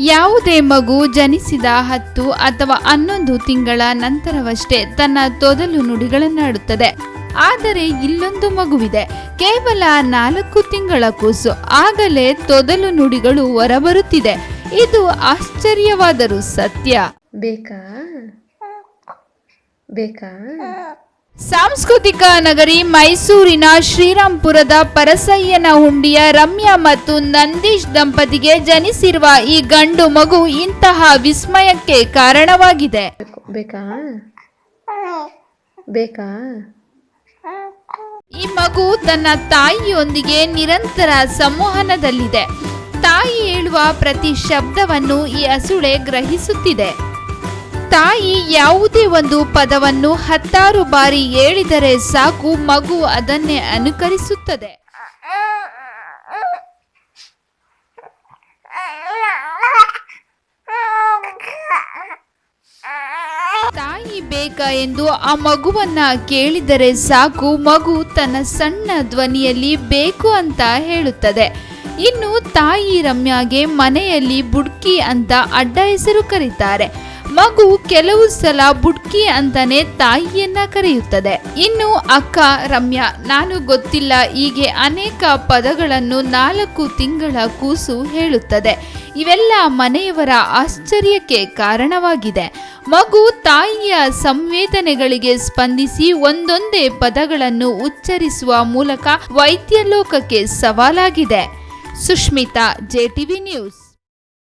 ಯಾವುದೇ ಮಗು ಜನಿಸಿದ ಹತ್ತು ಅಥವಾ ಹನ್ನೊಂದು ತಿಂಗಳ ನಂತರವಷ್ಟೇ ತನ್ನ ತೊದಲು ನುಡಿಗಳನ್ನಾಡುತ್ತದೆ. ಆದರೆ ಇಲ್ಲೊಂದು ಮಗುವಿದೆ. ಕೇವಲ ನಾಲ್ಕು ತಿಂಗಳ ಕೂಸು. ಆಗಲೇ ತೊದಲು ನುಡಿಗಳು ಹೊರಬರುತ್ತಿದೆ. ಇದು ಆಶ್ಚರ್ಯವಾದರೂ ಸತ್ಯ. ಬೇಕಾ? ಬೇಕಾ? ಸಾಂಸ್ಕೃತಿಕ ನಗರಿ ಮೈಸೂರಿನ ಶ್ರೀರಾಂಪುರದ ಪರಸಯ್ಯನ ಹುಂಡಿಯ ರಮ್ಯಾ ಮತ್ತು ನಂದೀಶ್ ದಂಪತಿಗೆ ಜನಿಸಿರುವ ಈ ಗಂಡು ಮಗು ಇಂತಹ ವಿಸ್ಮಯಕ್ಕೆ ಕಾರಣವಾಗಿದೆ. ಬೇಕಾ? ಬೇಕಾ? ಈ ಮಗು ತನ್ನ ತಾಯಿಯೊಂದಿಗೆ ನಿರಂತರ ಸಂವಹನದಲ್ಲಿದೆ. ತಾಯಿ ಹೇಳುವ ಪ್ರತಿ ಶಬ್ದವನ್ನು ಈ ಹಸುಳೆ ಗ್ರಹಿಸುತ್ತಿದೆ. ತಾಯಿ ಯಾವುದೇ ಒಂದು ಪದವನ್ನು ಹತ್ತಾರು ಬಾರಿ ಹೇಳಿದರೆ ಸಾಕು, ಮಗು ಅದನ್ನೇ ಅನುಕರಿಸುತ್ತದೆ. ತಾಯಿ ಬೇಕಾ ಎಂದು ಆ ಮಗುವನ್ನ ಕೇಳಿದರೆ ಸಾಕು, ಮಗು ತನ್ನ ಸಣ್ಣ ಧ್ವನಿಯಲ್ಲಿ ಬೇಕು ಅಂತ ಹೇಳುತ್ತದೆ. ಇನ್ನು ತಾಯಿ ರಮ್ಯಾಗೆ ಮನೆಯಲ್ಲಿ ಬುಡ್ಕಿ ಅಂತ ಅಡ್ಡ ಹೆಸರು ಕರೀತಾರೆ. ಮಗು ಕೆಲವು ಸಲ ಬುಡ್ಕಿ ಅಂತಾನೆ ತಾಯಿಯನ್ನ ಕರೆಯುತ್ತದೆ. ಇನ್ನು ಅಕ್ಕ, ರಮ್ಯಾ, ನಾನು ಗೊತ್ತಿಲ್ಲ, ಹೀಗೆ ಅನೇಕ ಪದಗಳನ್ನು ನಾಲ್ಕು ತಿಂಗಳ ಕೂಸು ಹೇಳುತ್ತದೆ. ಇವೆಲ್ಲ ಮನೆಯವರ ಆಶ್ಚರ್ಯಕ್ಕೆ ಕಾರಣವಾಗಿದೆ. ಮಗು ತಾಯಿಯ ಸಂವೇದನೆಗಳಿಗೆ ಸ್ಪಂದಿಸಿ ಒಂದೊಂದೇ ಪದಗಳನ್ನು ಉಚ್ಚರಿಸುವ ಮೂಲಕ ವೈದ್ಯ ಲೋಕಕ್ಕೆ ಸವಾಲಾಗಿದೆ. Sushmita JTV news.